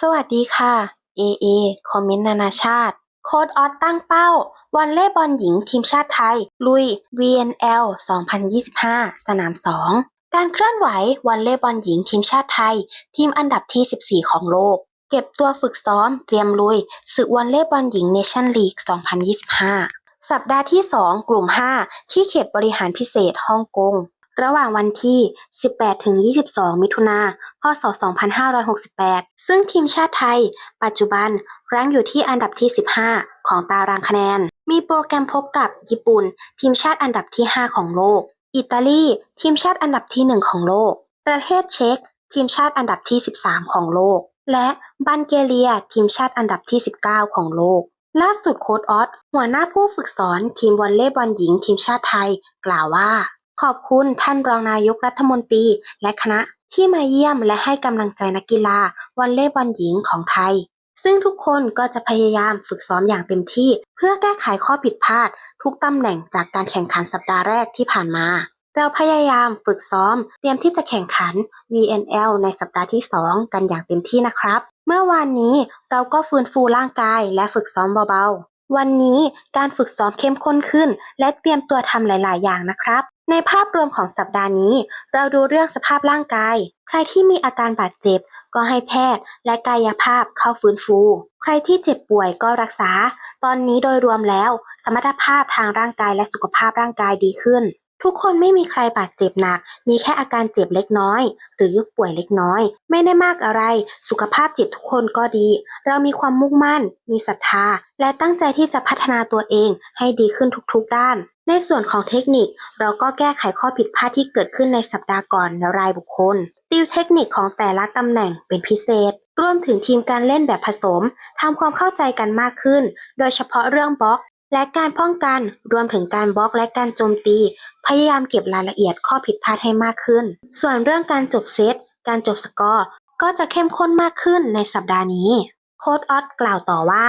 สวัสดีค่ะ AA คอมเมนต์นานาชาติ โค้ดออสตั้งเป้า วันเล่บอลหญิงทีมชาติไทย ลุย VNL 2025 สนาม 2 การเคลื่อนไหววันเล่บอลหญิงทีมชาติไทย ทีมอันดับที่ 14 ของโลก เก็บตัวฝึกซ้อมเตรียมลุยศึกวันเล่บอลหญิงเนชั่นลีก 2025 สัปดาห์ที่ 2 กลุ่ม 5 ที่เขตบริหารพิเศษฮ่องกง ระหว่างวันที่ 18-22 มิถุนา พศ 2568 ซึ่งทีมชาติไทย ปัจจุบันรั้งอยู่ที่อันดับที่ 15 ของตารางคะแนน มีโปรแกรมพบกับญี่ปุ่น ทีมชาติอันดับที่ 5 ของโลก อิตาลี ทีมชาติอันดับที่ 1 ของโลก ประเทศเช็กทีมชาติอันดับที่ 13 ของโลก และบัลแกเรีย ทีมชาติอันดับที่ 19 ของโลก ล่าสุดโค้ดออสหัวหน้าผู้ฝึกสอนทีมวอลเลย์บอลหญิงทีมชาติไทย กล่าวว่า ขอบคุณท่านรองนายกรัฐมนตรีและคณะที่มาเยี่ยมและให้กำลังใจนักกีฬาวอลเลย์บอลหญิงของไทย ซึ่งทุกคนก็จะพยายามฝึกซ้อมอย่างเต็มที่ เพื่อแก้ไขข้อผิดพลาด ทุกตำแหน่งจากการแข่งขันสัปดาห์แรกที่ผ่านมา เราพยายามฝึกซ้อม เตรียมที่จะแข่งขัน VNL ในสัปดาห์ที่ 2 กันอย่างเต็มที่นะครับ เมื่อวานนี้เราก็ฟื้นฟูร่างกายและฝึกซ้อมเบาๆ วันนี้การฝึกซ้อมเข้มข้นขึ้น และเตรียมตัวทำหลาย ๆ อย่างนะครับ ในภาพรวมของสัปดาห์นี้ เราดูเรื่องสภาพร่างกาย ใครที่มีอาการบาดเจ็บ ก็ให้แพทย์และกายภาพเข้าฟื้นฟู ใครที่เจ็บป่วยก็รักษา ตอนนี้โดยรวมแล้ว สมรรถภาพทางร่างกายและสุขภาพร่างกายดีขึ้น ทุกคนไม่มีใครบาดเจ็บหนัก มีแค่อาการเจ็บเล็กน้อย หรือป่วยเล็กน้อย ไม่ได้มากอะไร สุขภาพจิตทุกคนก็ดี เรามีความมุ่งมั่น มีศรัทธา และตั้งใจที่จะพัฒนาตัวเองให้ดีขึ้นทุกๆด้าน ในส่วนของเทคนิคเราก็แก้ไขข้อผิดพลาดที่เกิดขึ้นในสัปดาห์ก่อนรายบุคคล ติวเทคนิคของแต่ละตำแหน่งเป็นพิเศษ รวมถึงทีมการเล่นแบบผสมทำความเข้าใจกันมากขึ้น โดยเฉพาะเรื่องบล็อก และการป้องกันรวมถึงการบล็อกและการโจมตี พยายามเก็บรายละเอียดข้อผิดพลาดให้มากขึ้น ส่วนเรื่องการจบเซตการจบสกอร์ก็จะเข้มข้นมากขึ้นในสัปดาห์นี้โค้ดออสกล่าวต่อว่า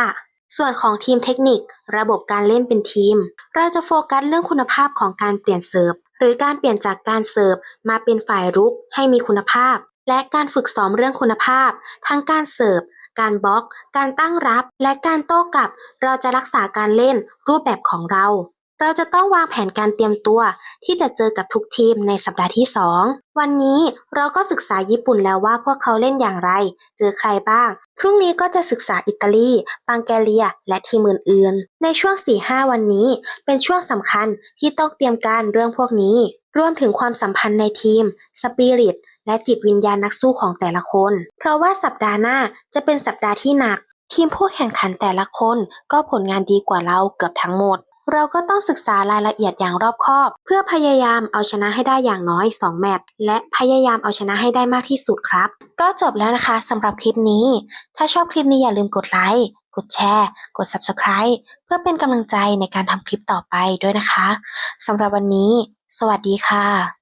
ส่วนของทีมเทคนิค ระบบการเล่นเป็นทีม เราจะโฟกัสเรื่องคุณภาพของการเปลี่ยนเสิร์ฟหรือการเปลี่ยนจากการเสิร์ฟมาเป็นฝ่ายรุกให้มีคุณภาพ และการฝึกซ้อมเรื่องคุณภาพ ทั้งการเสิร์ฟการบล็อก การตั้งรับ และการโต้กลับ เราจะรักษาการเล่นรูปแบบของเรา เราจะต้องวางแผนการเตรียมตัว ที่จะเจอกับทุกทีมในสัปดาห์ที่ 2 วันนี้เราก็ศึกษาญี่ปุ่นแล้วว่าพวกเขาเล่นอย่างไร เจอใครบ้าง พรุ่งนี้ก็จะศึกษาอิตาลีบังแกเรีย และทีมอื่นๆ ในช่วง 4-5 วันนี้ เป็นช่วงสำคัญที่ต้องเตรียมการเรื่องพวกนี้ รวมถึงความสัมพันธ์ในทีม สปิริต และจิตวิญญาณนักสู้ของแต่ละคน เพราะว่าสัปดาห์หน้าจะเป็นสัปดาห์ที่หนัก ทีมผู้แข่งขันแต่ละคนก็ผลงานดีกว่าเราเกือบทั้งหมด เราก็ต้องศึกษารายละเอียดอย่างรอบคอบ เพื่อพยายามเอาชนะให้ได้อย่างน้อย 2 แมตช์และพยายามเอาชนะให้ได้มากที่สุดครับ ก็จบแล้วนะคะสำหรับคลิปนี้ ถ้าชอบคลิปนี้อย่าลืมกดไลค์กดแชร์ กด Subscribe เพื่อเป็นกำลังใจในการทำคลิปต่อไปด้วยนะคะสำหรับวันนี้ สวัสดีค่ะ